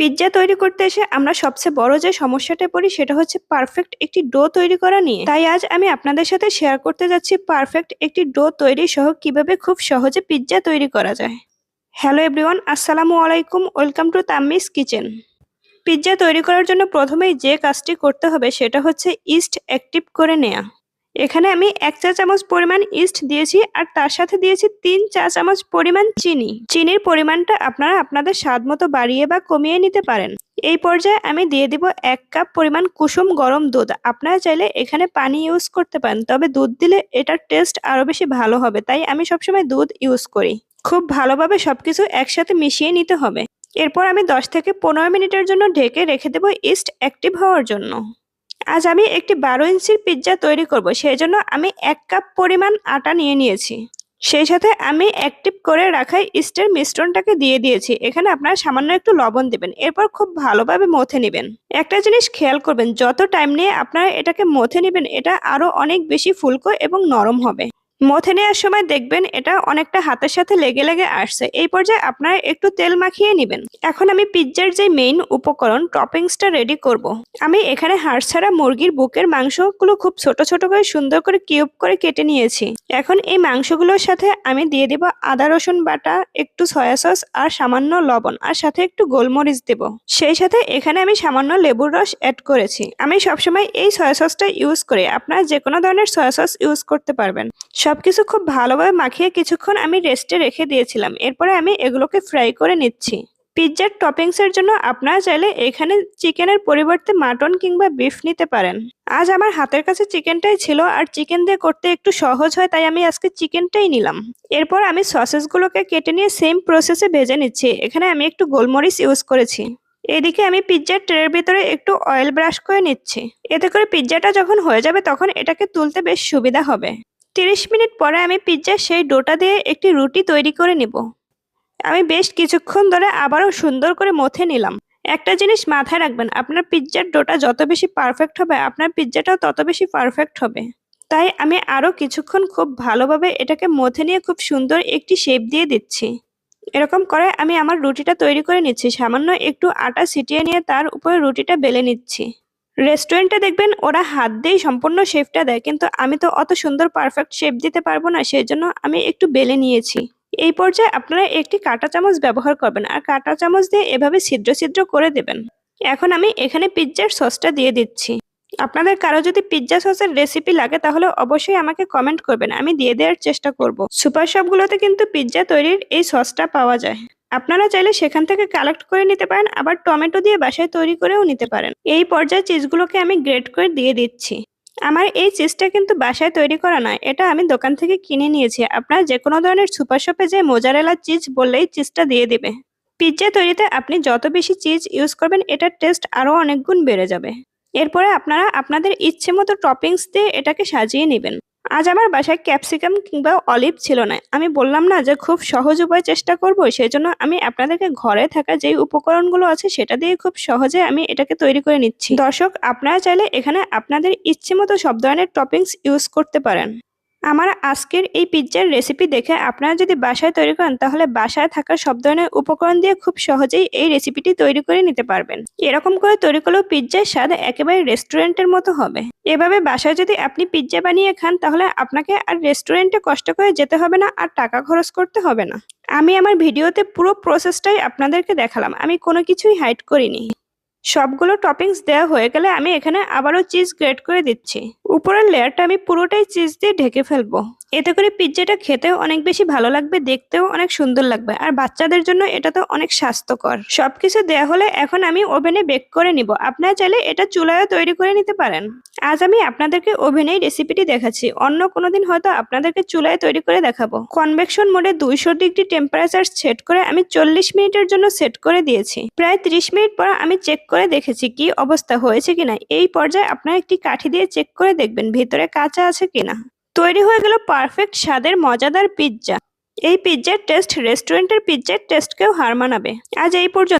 Pizza তৈরি করতে এসে আমরা সবচেয়ে বড় যে সমস্যাটা পড়ি সেটা হচ্ছে পারফেক্ট একটি ডো তৈরি করা নিয়ে। তাই আজ আমি আপনাদের সাথে শেয়ার করতে যাচ্ছি পারফেক্ট একটি ডো তৈরি সহ কীভাবে খুব সহজে পিৎজা তৈরি করা যায়। হ্যালো এভরিওয়ান আসসালামু আলাইকুম welcome to Tammi's kitchen pizza তৈরি করার জন্য প্রথমেই যে কাজটি করতে হবে সেটা হচ্ছে ইস্ট অ্যাক্টিভ করে নেওয়া এখানে আমি এক চা চামচ পরিমাণ ইস্ট দিয়েছি আর তার সাথে দিয়েছি তিন চা চামচ পরিমাণ চিনি। চিনির পরিমাণটা আপনারা আপনাদের স্বাদ মতো বাড়িয়ে বা কমিয়ে নিতে পারেন। এই পর্যায়ে আমি দিয়ে দিব এক কাপ পরিমাণ কুসুম গরম দুধ। আপনারা চাইলে এখানে পানি ইউজ করতে পারেন, তবে দুধ দিলে এটার টেস্ট আরও বেশি ভালো হবে। তাই আমি সবসময় দুধ ইউজ করি। খুব ভালোভাবে সবকিছু একসাথে মিশিয়ে নিতে হবে। এরপর আমি দশ থেকে পনেরো মিনিটের জন্য ঢেকে রেখে দেবো ইস্ট অ্যাক্টিভ হওয়ার জন্য। আজ আমি একটি বারো ইঞ্চির পিৎজা তৈরি করব সেই জন্য আমি এক কাপ পরিমাণ আটা নিয়ে নিয়েছি। সেই সাথে আমি অ্যাক্টিভ করে রাখা ইস্টের মিশ্রণটাকে দিয়ে দিয়েছি। এখানে আপনারা সামান্য একটু লবণ দেবেন, এরপর খুব ভালোভাবে মথে নেবেন। একটা জিনিস খেয়াল করবেন, যত টাইম নিয়ে আপনারা এটাকে মথে নেবেন, এটা আরও অনেক বেশি ফুলকো এবং নরম হবে। মথে নেওয়ার সময় দেখবেন এটা অনেকটা হাতের সাথে লেগে লেগে আসছে। এই পর্যায়ে আপনারা একটু তেল মাখিয়ে নেবেন। এখন আমি পিৎজার যে মেইন উপকরণ টপিংসটা রেডি করব। আমি এখানে হাড় ছাড়া মুরগির বুকের মাংসগুলো খুব ছোট ছোট করে সুন্দর করে কিউব করে কেটে নিয়েছি। এখন এই মাংসগুলোর সাথে আমি দিয়ে দিব আদা, রসুন বাটা, একটু সয়া সস আর সামান্য লবণ আর সাথে একটু গোলমরিচ দেব। সেই সাথে এখানে আমি সামান্য লেবুর রস অ্যাড করেছি। আমি সবসময় এই সয়া সসটা ইউজ করি। আপনারা যে কোনো ধরনের সয়া সস ইউজ করতে পারবেন। সবকিছু খুব ভালোভাবে মাখিয়ে কিছুক্ষণ আমি রেস্টে রেখে দিয়েছিলাম। এরপরে আমি এগুলোকে ফ্রাই করে নিচ্ছি। পিৎজার টপিংসের জন্য আপনারা চাইলে এখানে চিকেনের পরিবর্তে মাটন কিংবা বিফ নিতে পারেন। আজ আমার হাতের কাছে চিকেনটাই ছিল আর চিকেন দিয়ে করতে একটু সহজ হয়, তাই আমি আজকে চিকেনটাই নিলাম। এরপর আমি সসেসগুলোকে কেটে নিয়ে সেম প্রসেসে ভেজে নিচ্ছি। এখানে আমি একটু গোলমরিচ ইউজ করেছি। এদিকে আমি পিৎজার ট্রের ভিতরে একটু অয়েল ব্রাশ করে নিচ্ছি। এতে করে পিৎজাটা যখন হয়ে যাবে, তখন এটাকে তুলতে বেশ সুবিধা হবে। তিরিশ মিনিট পরে আমি পিৎজার সেই ডোটা দিয়ে একটি রুটি তৈরি করে নেব। আমি বেশ কিছুক্ষণ ধরে আবারও সুন্দর করে মথে নিলাম। একটা জিনিস মাথায় রাখবেন, আপনার পিৎজার ডোটা যত বেশি পারফেক্ট হবে, আপনার পিৎজাটাও তত বেশি পারফেক্ট হবে। তাই আমি আরও কিছুক্ষণ খুব ভালোভাবে এটাকে মথে নিয়ে খুব সুন্দর একটি শেপ দিয়ে দিচ্ছি। এরকম করে আমি আমার রুটিটা তৈরি করে নিচ্ছি, সামান্য একটু আটা ছিটিয়ে নিয়ে তার উপরে রুটিটা বেলে নিচ্ছি। রেস্টুরেন্টে দেখবেন ওরা হাত দিয়েই সম্পূর্ণ শেপটা দেয়, কিন্তু আমি তো অত সুন্দর পারফেক্ট শেপ দিতে পারব না সেই জন্য আমি একটু বেলে নিয়েছি। এই পর্যায়ে আপনারা একটি কাঁটা চামচ ব্যবহার করবেন আর কাঁটা চামচ দিয়ে এভাবে ছিদ্র ছিদ্র করে দেবেন। এখন আমি এখানে পিৎজার সসটা দিয়ে দিচ্ছি। আপনাদের কারও যদি পিৎজা সসের রেসিপি লাগে, তাহলে অবশ্যই আমাকে কমেন্ট করবেন, আমি দিয়ে দেওয়ার চেষ্টা করব। সুপার শপগুলোতে কিন্তু পিৎজা তৈরির এই সসটা পাওয়া যায়। আপনারা চাইলে সেখান থেকে কালেক্ট করে নিতে পারেন, আবার টমেটো দিয়ে বাসায় তৈরি করেও নিতে পারেন। এই পর্যায়ে চিজগুলোকে আমি গ্রেড করে দিয়ে দিচ্ছি। আমার এই চিজটা কিন্তু বাসায় তৈরি করা নয়, এটা আমি দোকান থেকে কিনে নিয়েছি। আপনারা যে কোনো ধরনের সুপার শপে যে মোজারেলা চিজ বললেই চিজটা দিয়ে দেবে। পিৎজা তৈরিতে আপনি যত বেশি চিজ ইউজ করবেন, এটার টেস্ট আরও অনেক গুণ বেড়ে যাবে। এরপরে আপনারা আপনাদের ইচ্ছে মতো টপিংস দিয়ে এটাকে সাজিয়ে নেবেন। আজ আমার বাসায় ক্যাপসিকাম কিংবা অলিভ ছিল না। আমি বললাম না যে খুব সহজ উপায় চেষ্টা করব সেই জন্য আমি আপনাদেরকে ঘরে থাকা যেই উপকরণগুলো আছে সেটা দিয়ে খুব সহজে আমি এটাকে তৈরি করে নিচ্ছি। দর্শক, আপনারা চাইলে এখানে আপনাদের ইচ্ছে মতো সব ধরনের টপিংস ইউজ করতে পারেন। আমার আজকের এই পিৎজার রেসিপি দেখে আপনারা যদি বাসায় তৈরি করেন, তাহলে বাসায় থাকা সব ধরনের উপকরণ দিয়ে খুব সহজেই এই রেসিপিটি তৈরি করে নিতে পারবেন। এরকম করে তৈরি করলেও পিৎজার স্বাদ একেবারে রেস্টুরেন্টের মতো হবে। এভাবে বাসায় যদি আপনি পিৎজা বানিয়ে খান, তাহলে আপনাকে আর রেস্টুরেন্টে কষ্ট করে যেতে হবে না আর টাকা খরচ করতে হবে না। আমি আমার ভিডিওতে পুরো প্রসেসটাই আপনাদেরকে দেখালাম। আমি কোনো কিছুই হাইড করিনি। সবগুলো টপিংস দেওয়া হয়ে গেলে আমি এখানে আবারও চিজ গ্রেট করে দিচ্ছি। উপরের লেয়ারটা আমি পুরোটাই চিজ দিয়ে ঢেকে ফেলব। এতে করে পিৎজাটা খেতেও অনেক বেশি ভালো লাগবে, দেখতেও অনেক সুন্দর লাগবে, আর বাচ্চাদের জন্য এটা তো অনেক স্বাস্থ্যকর। সবকিছু দেওয়া হলে এখন আমি ওভেনে বেক করে নিব। আপনারা চাইলে এটা চুলায়ও তৈরি করে নিতে পারেন। আজ আমি আপনাদেরকে ওভেনেই রেসিপিটি দেখাচ্ছি। অন্য কোনো দিন হয়তো আপনাদেরকে চুলায় তৈরি করে দেখাবো। কনভেকশন মোডে দুইশো ডিগ্রি টেম্পারেচার সেট করে আমি চল্লিশ মিনিটের জন্য সেট করে দিয়েছি। প্রায় ত্রিশ মিনিট পর আমি চেক করে দেখেছি কি অবস্থা হয়েছে কিনা। এই পর্যায়ে আপনারা একটি কাঠি দিয়ে চেক করে দেখবেন ভেতরে কাঁচা আছে কিনা। তৈরি হয়ে গেল পারফেক্ট স্বাদের মজাদার পিৎজা এই পিৎজার টেস্ট রেস্টুরেন্টের পিৎজার টেস্টকেও হার মানাবে। আজ এই পর্যন্ত।